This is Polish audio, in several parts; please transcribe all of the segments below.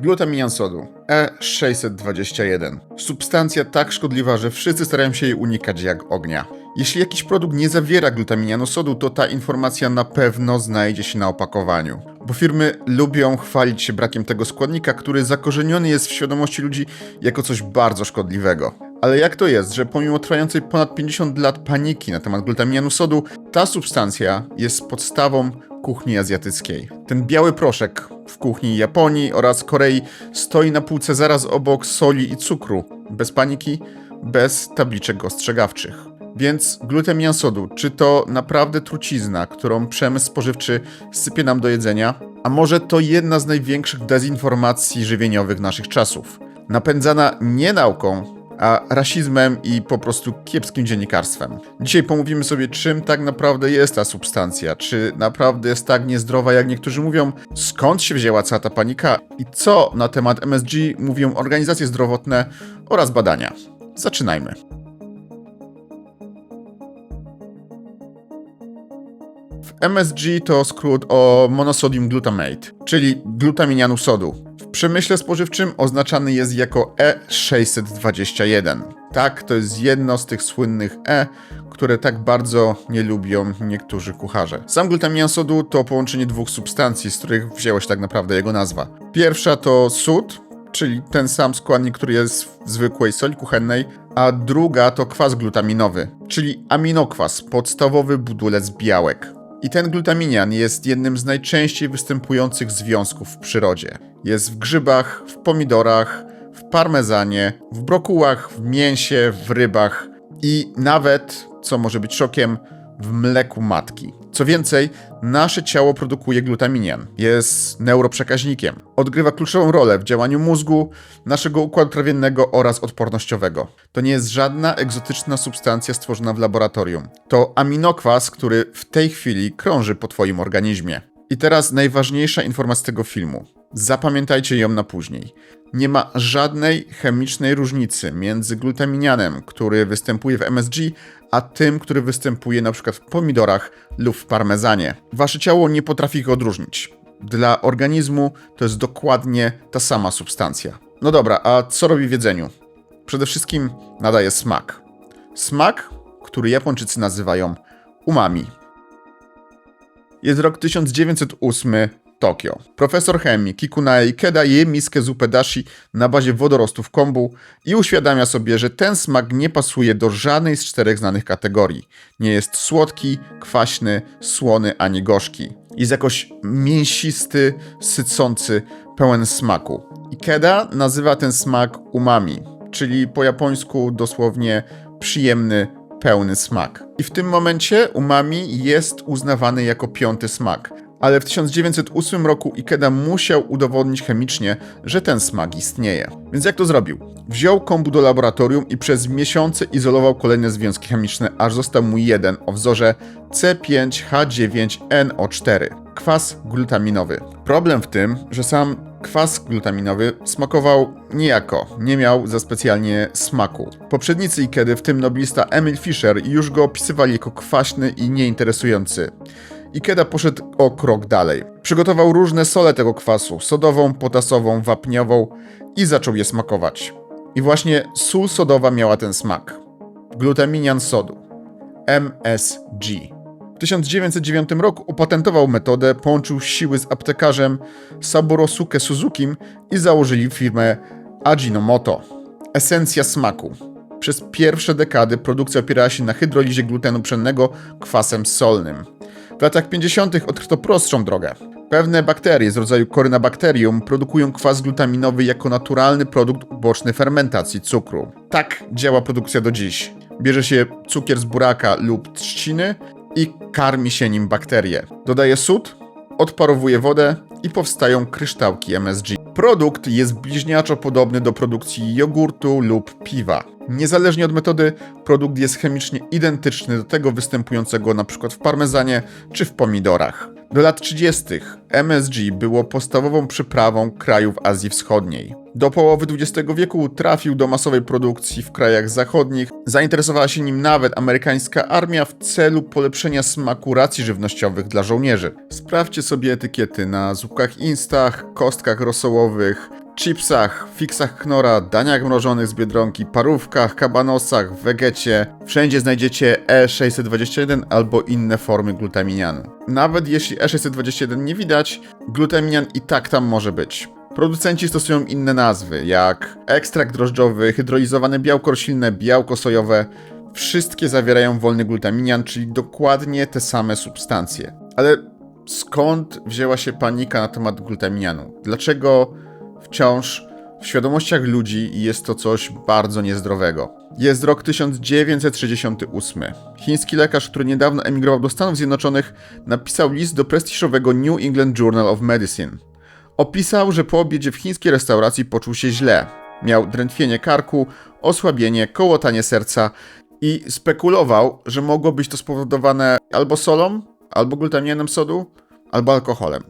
Glutaminian sodu E E621. Substancja tak szkodliwa, że wszyscy starają się jej unikać jak ognia. Jeśli jakiś produkt nie zawiera glutaminianu sodu, to ta informacja na pewno znajdzie się na opakowaniu. Bo firmy lubią chwalić się brakiem tego składnika, który zakorzeniony jest w świadomości ludzi jako coś bardzo szkodliwego. Ale jak to jest, że pomimo trwającej ponad 50 lat paniki na temat glutaminianu sodu, ta substancja jest podstawą kuchni azjatyckiej. Ten biały proszek w kuchni Japonii oraz Korei stoi na półce zaraz obok soli i cukru. Bez paniki, bez tabliczek ostrzegawczych. Więc glutamian sodu, czy to naprawdę trucizna, którą przemysł spożywczy sypie nam do jedzenia? A może to jedna z największych dezinformacji żywieniowych naszych czasów? Napędzana nie nauką, a rasizmem i po prostu kiepskim dziennikarstwem. Dzisiaj pomówimy sobie, czym tak naprawdę jest ta substancja, czy naprawdę jest tak niezdrowa, jak niektórzy mówią, skąd się wzięła cała ta panika i co na temat MSG mówią organizacje zdrowotne oraz badania. Zaczynajmy. MSG to skrót o monosodium glutamate, czyli glutaminianu sodu. W przemyśle spożywczym oznaczany jest jako E621. Tak, to jest jedno z tych słynnych E, które tak bardzo nie lubią niektórzy kucharze. Sam glutamian sodu to połączenie dwóch substancji, z których wzięła się tak naprawdę jego nazwa. Pierwsza to sód, czyli ten sam składnik, który jest w zwykłej soli kuchennej, a druga to kwas glutaminowy, czyli aminokwas, podstawowy budulec białek. I ten glutaminian jest jednym z najczęściej występujących związków w przyrodzie. Jest w grzybach, w pomidorach, w parmezanie, w brokułach, w mięsie, w rybach i nawet, co może być szokiem, w mleku matki. Co więcej, nasze ciało produkuje glutaminian. Jest neuroprzekaźnikiem. Odgrywa kluczową rolę w działaniu mózgu, naszego układu trawiennego oraz odpornościowego. To nie jest żadna egzotyczna substancja stworzona w laboratorium. To aminokwas, który w tej chwili krąży po Twoim organizmie. I teraz najważniejsza informacja z tego filmu. Zapamiętajcie ją na później. Nie ma żadnej chemicznej różnicy między glutaminianem, który występuje w MSG, a tym, który występuje przykład w pomidorach lub w parmezanie. Wasze ciało nie potrafi ich odróżnić. Dla organizmu to jest dokładnie ta sama substancja. No dobra, a co robi w jedzeniu? Przede wszystkim nadaje smak. Smak, który Japończycy nazywają umami. Jest rok 1908, Tokio. Profesor chemii Kikunae Ikeda je miskę zupę dashi na bazie wodorostów kombu i uświadamia sobie, że ten smak nie pasuje do żadnej z czterech znanych kategorii. Nie jest słodki, kwaśny, słony ani gorzki. Jest jakoś mięsisty, sycący, pełen smaku. Ikeda nazywa ten smak umami, czyli po japońsku dosłownie przyjemny, pełny smak. I w tym momencie umami jest uznawany jako piąty smak. Ale w 1908 roku Ikeda musiał udowodnić chemicznie, że ten smak istnieje. Więc jak to zrobił? Wziął kombu do laboratorium i przez miesiące izolował kolejne związki chemiczne, aż został mu jeden o wzorze C5H9NO4 kwas glutaminowy. Problem w tym, że sam kwas glutaminowy smakował niejako, nie miał za specjalnie smaku. Poprzednicy Ikedy, w tym noblista Emil Fischer, już go opisywali jako kwaśny i nieinteresujący. Ikeda poszedł o krok dalej. Przygotował różne sole tego kwasu, sodową, potasową, wapniową i zaczął je smakować. I właśnie sól sodowa miała ten smak. Glutaminian sodu. MSG. W 1909 roku opatentował metodę, połączył siły z aptekarzem Saborosuke Suzukim i założyli firmę Ajinomoto. Esencja smaku. Przez pierwsze dekady produkcja opierała się na hydrolizie glutenu pszennego kwasem solnym. W latach 50. odkryto prostszą drogę. Pewne bakterie z rodzaju Corynebacterium produkują kwas glutaminowy jako naturalny produkt uboczny fermentacji cukru. Tak działa produkcja do dziś. Bierze się cukier z buraka lub trzciny i karmi się nim bakterie. Dodaje sód, odparowuje wodę i powstają kryształki MSG. Produkt jest bliźniaczo podobny do produkcji jogurtu lub piwa. Niezależnie od metody, produkt jest chemicznie identyczny do tego występującego np. w parmezanie czy w pomidorach. Do lat 30. MSG było podstawową przyprawą krajów Azji Wschodniej. Do połowy XX wieku trafił do masowej produkcji w krajach zachodnich. Zainteresowała się nim nawet amerykańska armia w celu polepszenia smaku racji żywnościowych dla żołnierzy. Sprawdźcie sobie etykiety na zupkach instach, kostkach rosołowych chipsach, fiksach knora, daniach mrożonych z Biedronki, parówkach, kabanosach, wegecie. Wszędzie znajdziecie E621 albo inne formy glutaminianu. Nawet jeśli E621 nie widać, glutaminian i tak tam może być. Producenci stosują inne nazwy, jak ekstrakt drożdżowy, hydrolizowane białko roślinne, białko sojowe. Wszystkie zawierają wolny glutaminian, czyli dokładnie te same substancje. Ale skąd wzięła się panika na temat glutaminianu? Dlaczego wciąż w świadomościach ludzi jest to coś bardzo niezdrowego? Jest rok 1968. Chiński lekarz, który niedawno emigrował do Stanów Zjednoczonych, napisał list do prestiżowego New England Journal of Medicine. Opisał, że po obiedzie w chińskiej restauracji poczuł się źle. Miał drętwienie karku, osłabienie, kołotanie serca i spekulował, że mogło być to spowodowane albo solą, albo glutaminem sodu, albo alkoholem.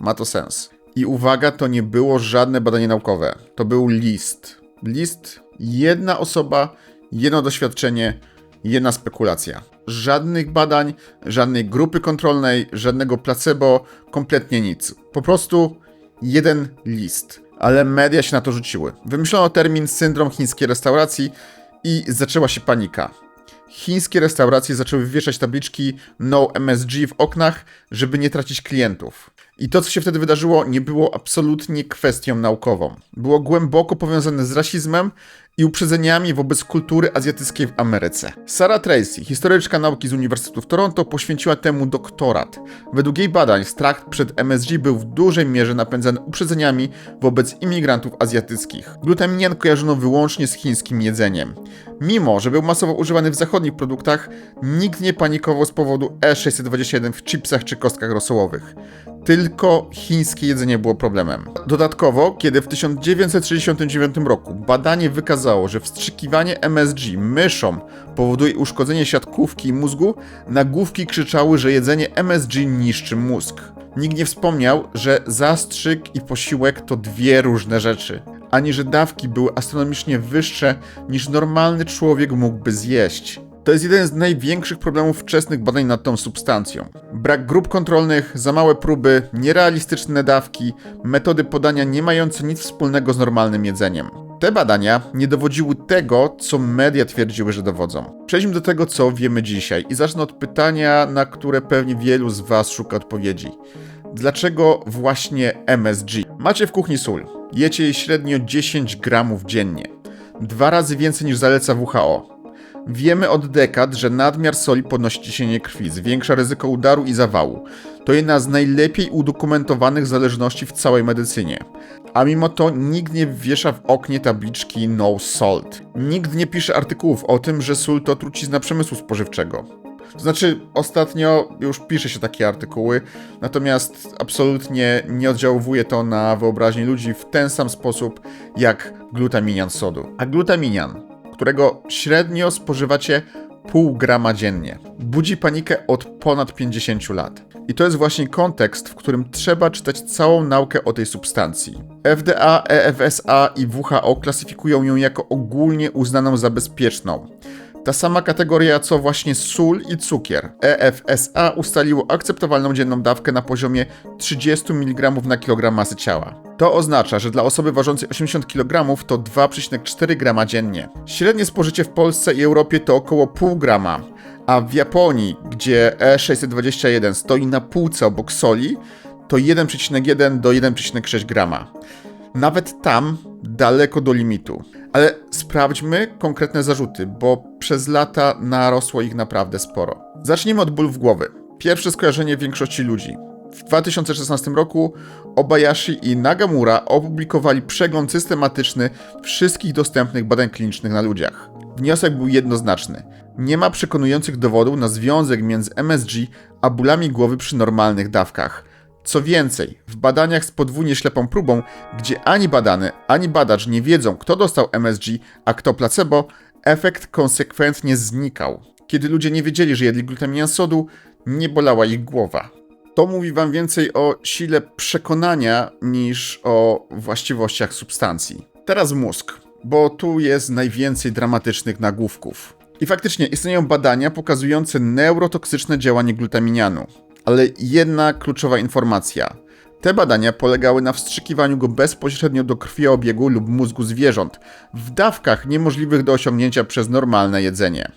Ma to sens. I uwaga, to nie było żadne badanie naukowe. To był list. List, jedna osoba, jedno doświadczenie, jedna spekulacja. Żadnych badań, żadnej grupy kontrolnej, żadnego placebo, kompletnie nic. Po prostu jeden list. Ale media się na to rzuciły. Wymyślono termin syndrom chińskiej restauracji i zaczęła się panika. Chińskie restauracje zaczęły wieszać tabliczki No MSG w oknach, żeby nie tracić klientów. I to, co się wtedy wydarzyło, nie było absolutnie kwestią naukową. Było głęboko powiązane z rasizmem i uprzedzeniami wobec kultury azjatyckiej w Ameryce. Sarah Tracy, historyczka nauki z Uniwersytetu w Toronto, poświęciła temu doktorat. Według jej badań strach przed MSG był w dużej mierze napędzany uprzedzeniami wobec imigrantów azjatyckich. Glutaminian kojarzono wyłącznie z chińskim jedzeniem. Mimo, że był masowo używany w zachodnich produktach, nikt nie panikował z powodu E621 w chipsach czy kostkach rosołowych. Tylko chińskie jedzenie było problemem. Dodatkowo, kiedy w 1969 roku badanie wykazało, że wstrzykiwanie MSG myszom powoduje uszkodzenie siatkówki i mózgu, nagłówki krzyczały, że jedzenie MSG niszczy mózg. Nikt nie wspomniał, że zastrzyk i posiłek to dwie różne rzeczy, ani że dawki były astronomicznie wyższe niż normalny człowiek mógłby zjeść. To jest jeden z największych problemów wczesnych badań nad tą substancją. Brak grup kontrolnych, za małe próby, nierealistyczne dawki, metody podania nie mające nic wspólnego z normalnym jedzeniem. Te badania nie dowodziły tego, co media twierdziły, że dowodzą. Przejdźmy do tego, co wiemy dzisiaj i zacznę od pytania, na które pewnie wielu z Was szuka odpowiedzi. Dlaczego właśnie MSG? Macie w kuchni sól. Jecie jej średnio 10 gramów dziennie. Dwa razy więcej niż zaleca WHO. Wiemy od dekad, że nadmiar soli podnosi ciśnienie krwi, zwiększa ryzyko udaru i zawału. To jedna z najlepiej udokumentowanych zależności w całej medycynie. A mimo to nikt nie wiesza w oknie tabliczki No Salt. Nikt nie pisze artykułów o tym, że sól to trucizna przemysłu spożywczego. To znaczy, ostatnio już pisze się takie artykuły, natomiast absolutnie nie oddziałuje to na wyobraźnię ludzi w ten sam sposób jak glutaminian sodu. A glutaminian, którego średnio spożywacie pół grama dziennie, budzi panikę od ponad 50 lat. I to jest właśnie kontekst, w którym trzeba czytać całą naukę o tej substancji. FDA, EFSA i WHO klasyfikują ją jako ogólnie uznaną za bezpieczną. Ta sama kategoria co właśnie sól i cukier. EFSA ustaliło akceptowalną dzienną dawkę na poziomie 30 mg na kilogram masy ciała. To oznacza, że dla osoby ważącej 80 kg to 2,4 g dziennie. Średnie spożycie w Polsce i Europie to około pół grama, a w Japonii, gdzie E621 stoi na półce obok soli, to 1,1 do 1,6 grama. Nawet tam daleko do limitu. Ale sprawdźmy konkretne zarzuty, bo przez lata narosło ich naprawdę sporo. Zacznijmy od bólów głowy. Pierwsze skojarzenie większości ludzi. W 2016 roku Obayashi i Nagamura opublikowali przegląd systematyczny wszystkich dostępnych badań klinicznych na ludziach. Wniosek był jednoznaczny. Nie ma przekonujących dowodów na związek między MSG a bólami głowy przy normalnych dawkach. Co więcej, w badaniach z podwójnie ślepą próbą, gdzie ani badany, ani badacz nie wiedzą, kto dostał MSG, a kto placebo, efekt konsekwentnie znikał. Kiedy ludzie nie wiedzieli, że jedli glutamian sodu, nie bolała ich głowa. To mówi wam więcej o sile przekonania niż o właściwościach substancji. Teraz mózg, bo tu jest najwięcej dramatycznych nagłówków. I faktycznie istnieją badania pokazujące neurotoksyczne działanie glutaminianu. Ale jedna kluczowa informacja. Te badania polegały na wstrzykiwaniu go bezpośrednio do krwiobiegu lub mózgu zwierząt, w dawkach niemożliwych do osiągnięcia przez normalne jedzenie.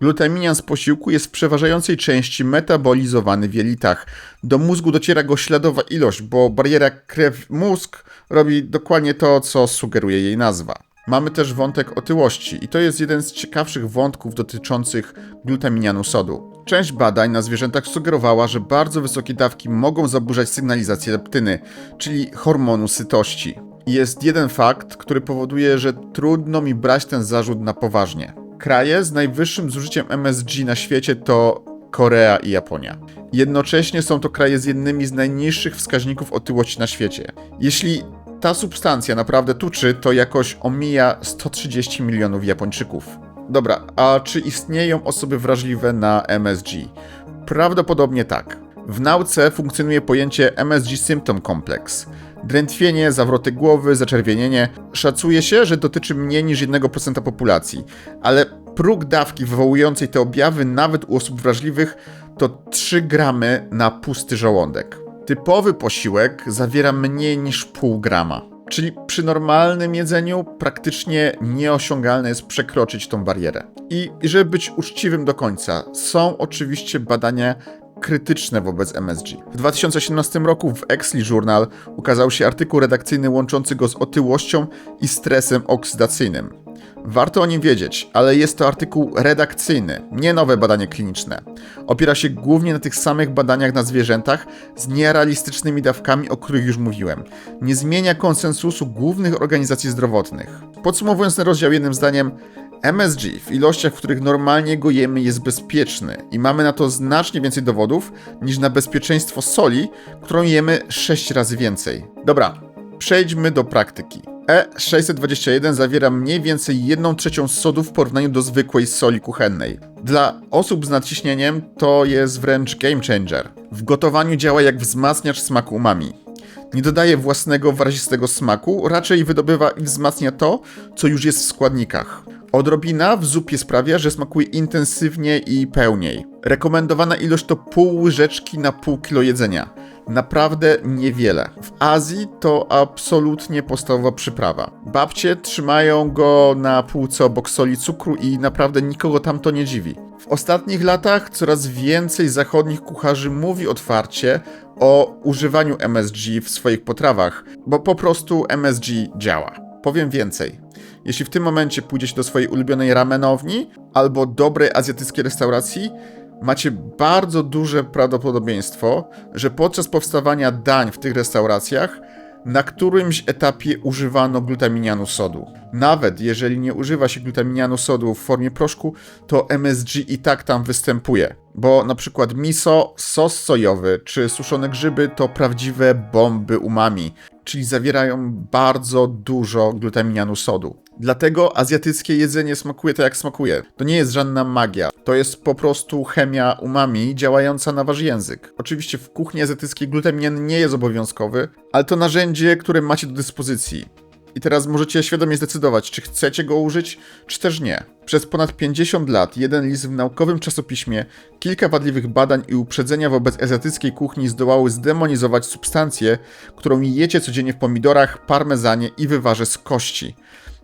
Glutaminian z posiłku jest w przeważającej części metabolizowany w jelitach. Do mózgu dociera go śladowa ilość, bo bariera krew-mózg robi dokładnie to, co sugeruje jej nazwa. Mamy też wątek otyłości i to jest jeden z ciekawszych wątków dotyczących glutaminianu sodu. Część badań na zwierzętach sugerowała, że bardzo wysokie dawki mogą zaburzać sygnalizację leptyny, czyli hormonu sytości. Jest jeden fakt, który powoduje, że trudno mi brać ten zarzut na poważnie. Kraje z najwyższym zużyciem MSG na świecie to Korea i Japonia. Jednocześnie są to kraje z jednymi z najniższych wskaźników otyłości na świecie. Jeśli ta substancja naprawdę tuczy, to jakoś omija 130 milionów Japończyków. Dobra, a czy istnieją osoby wrażliwe na MSG? Prawdopodobnie tak. W nauce funkcjonuje pojęcie MSG Symptom Complex. Drętwienie, zawroty głowy, zaczerwienienie. Szacuje się, że dotyczy mniej niż 1% populacji, ale próg dawki wywołującej te objawy nawet u osób wrażliwych to 3 gramy na pusty żołądek. Typowy posiłek zawiera mniej niż pół grama. Czyli przy normalnym jedzeniu praktycznie nieosiągalne jest przekroczyć tą barierę. I żeby być uczciwym do końca, są oczywiście badania krytyczne wobec MSG. W 2018 roku w Exley Journal ukazał się artykuł redakcyjny łączący go z otyłością i stresem oksydacyjnym. Warto o nim wiedzieć, ale jest to artykuł redakcyjny, nie nowe badanie kliniczne. Opiera się głównie na tych samych badaniach na zwierzętach z nierealistycznymi dawkami, o których już mówiłem. Nie zmienia konsensusu głównych organizacji zdrowotnych. Podsumowując ten rozdział jednym zdaniem, MSG w ilościach, w których normalnie go jemy, jest bezpieczny i mamy na to znacznie więcej dowodów niż na bezpieczeństwo soli, którą jemy 6 razy więcej. Dobra, przejdźmy do praktyki. E621 zawiera mniej więcej 1 trzecią sodu w porównaniu do zwykłej soli kuchennej. Dla osób z nadciśnieniem to jest wręcz game changer. W gotowaniu działa jak wzmacniacz smaku umami. Nie dodaje własnego wyrazistego smaku, raczej wydobywa i wzmacnia to, co już jest w składnikach. Odrobina w zupie sprawia, że smakuje intensywnie i pełniej. Rekomendowana ilość to pół łyżeczki na pół kilo jedzenia. Naprawdę niewiele. W Azji to absolutnie podstawowa przyprawa. Babcie trzymają go na półce obok soli cukru i naprawdę nikogo tam to nie dziwi. W ostatnich latach coraz więcej zachodnich kucharzy mówi otwarcie o używaniu MSG w swoich potrawach, bo po prostu MSG działa. Powiem więcej. Jeśli w tym momencie pójdziecie do swojej ulubionej ramenowni albo dobrej azjatyckiej restauracji, macie bardzo duże prawdopodobieństwo, że podczas powstawania dań w tych restauracjach na którymś etapie używano glutaminianu sodu. Nawet jeżeli nie używa się glutaminianu sodu w formie proszku, to MSG i tak tam występuje. Bo na przykład miso, sos sojowy czy suszone grzyby to prawdziwe bomby umami, czyli zawierają bardzo dużo glutaminianu sodu. Dlatego azjatyckie jedzenie smakuje tak jak smakuje. To nie jest żadna magia. To jest po prostu chemia umami działająca na wasz język. Oczywiście w kuchni azjatyckiej glutaminian nie jest obowiązkowy, ale to narzędzie, które macie do dyspozycji. I teraz możecie świadomie zdecydować, czy chcecie go użyć, czy też nie. Przez ponad 50 lat jeden list w naukowym czasopiśmie, kilka wadliwych badań i uprzedzenia wobec azjatyckiej kuchni zdołały zdemonizować substancję, którą jecie codziennie w pomidorach, parmezanie i wywarze z kości.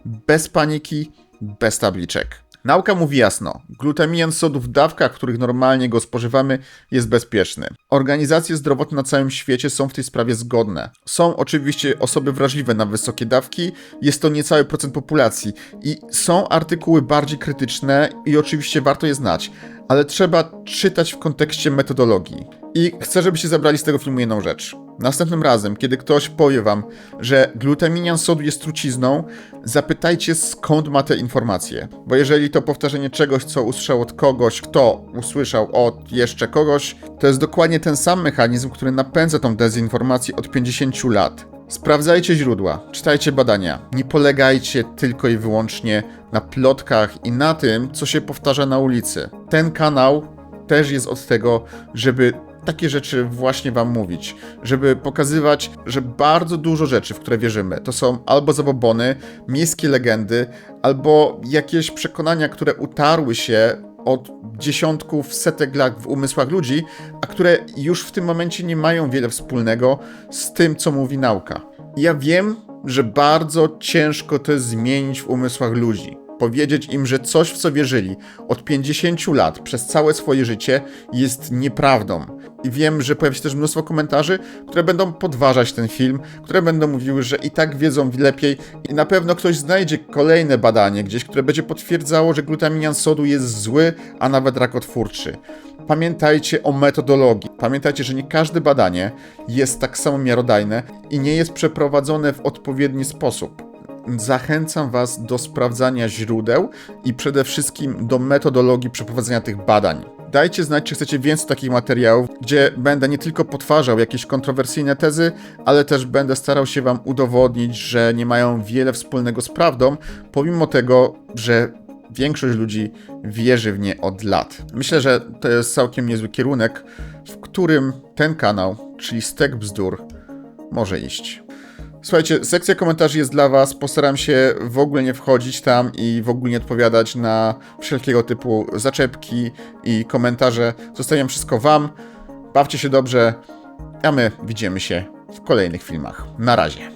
Bez paniki, bez tabliczek. Nauka mówi jasno, glutamian sodu w dawkach, w których normalnie go spożywamy, jest bezpieczny. Organizacje zdrowotne na całym świecie są w tej sprawie zgodne. Są oczywiście osoby wrażliwe na wysokie dawki, jest to niecały procent populacji i są artykuły bardziej krytyczne i oczywiście warto je znać, ale trzeba czytać w kontekście metodologii. I chcę, żebyście zabrali z tego filmu jedną rzecz. Następnym razem, kiedy ktoś powie wam, że glutaminian sodu jest trucizną, zapytajcie skąd ma te informacje. Bo jeżeli to powtarzanie czegoś, co usłyszał od kogoś, kto usłyszał od jeszcze kogoś, to jest dokładnie ten sam mechanizm, który napędza tą dezinformację od 50 lat. Sprawdzajcie źródła, czytajcie badania. Nie polegajcie tylko i wyłącznie na plotkach i na tym, co się powtarza na ulicy. Ten kanał też jest od tego, żeby takie rzeczy właśnie wam mówić, żeby pokazywać, że bardzo dużo rzeczy, w które wierzymy, to są albo zabobony, miejskie legendy, albo jakieś przekonania, które utarły się od dziesiątków, setek lat w umysłach ludzi, a które już w tym momencie nie mają wiele wspólnego z tym, co mówi nauka. Ja wiem, że bardzo ciężko to zmienić w umysłach ludzi. Powiedzieć im, że coś, w co wierzyli od 50 lat przez całe swoje życie jest nieprawdą. I wiem, że pojawi się też mnóstwo komentarzy, które będą podważać ten film, które będą mówiły, że i tak wiedzą lepiej i na pewno ktoś znajdzie kolejne badanie gdzieś, które będzie potwierdzało, że glutaminian sodu jest zły, a nawet rakotwórczy. Pamiętajcie o metodologii. Pamiętajcie, że nie każde badanie jest tak samo miarodajne i nie jest przeprowadzone w odpowiedni sposób. Zachęcam Was do sprawdzania źródeł i przede wszystkim do metodologii przeprowadzenia tych badań. Dajcie znać, czy chcecie więcej takich materiałów, gdzie będę nie tylko potwarzał jakieś kontrowersyjne tezy, ale też będę starał się Wam udowodnić, że nie mają wiele wspólnego z prawdą, pomimo tego, że większość ludzi wierzy w nie od lat. Myślę, że to jest całkiem niezły kierunek, w którym ten kanał, czyli Stek Bzdur, może iść. Słuchajcie, sekcja komentarzy jest dla Was. Postaram się w ogóle nie wchodzić tam i w ogóle nie odpowiadać na wszelkiego typu zaczepki i komentarze. Zostawiam wszystko Wam. Bawcie się dobrze, a my widzimy się w kolejnych filmach. Na razie.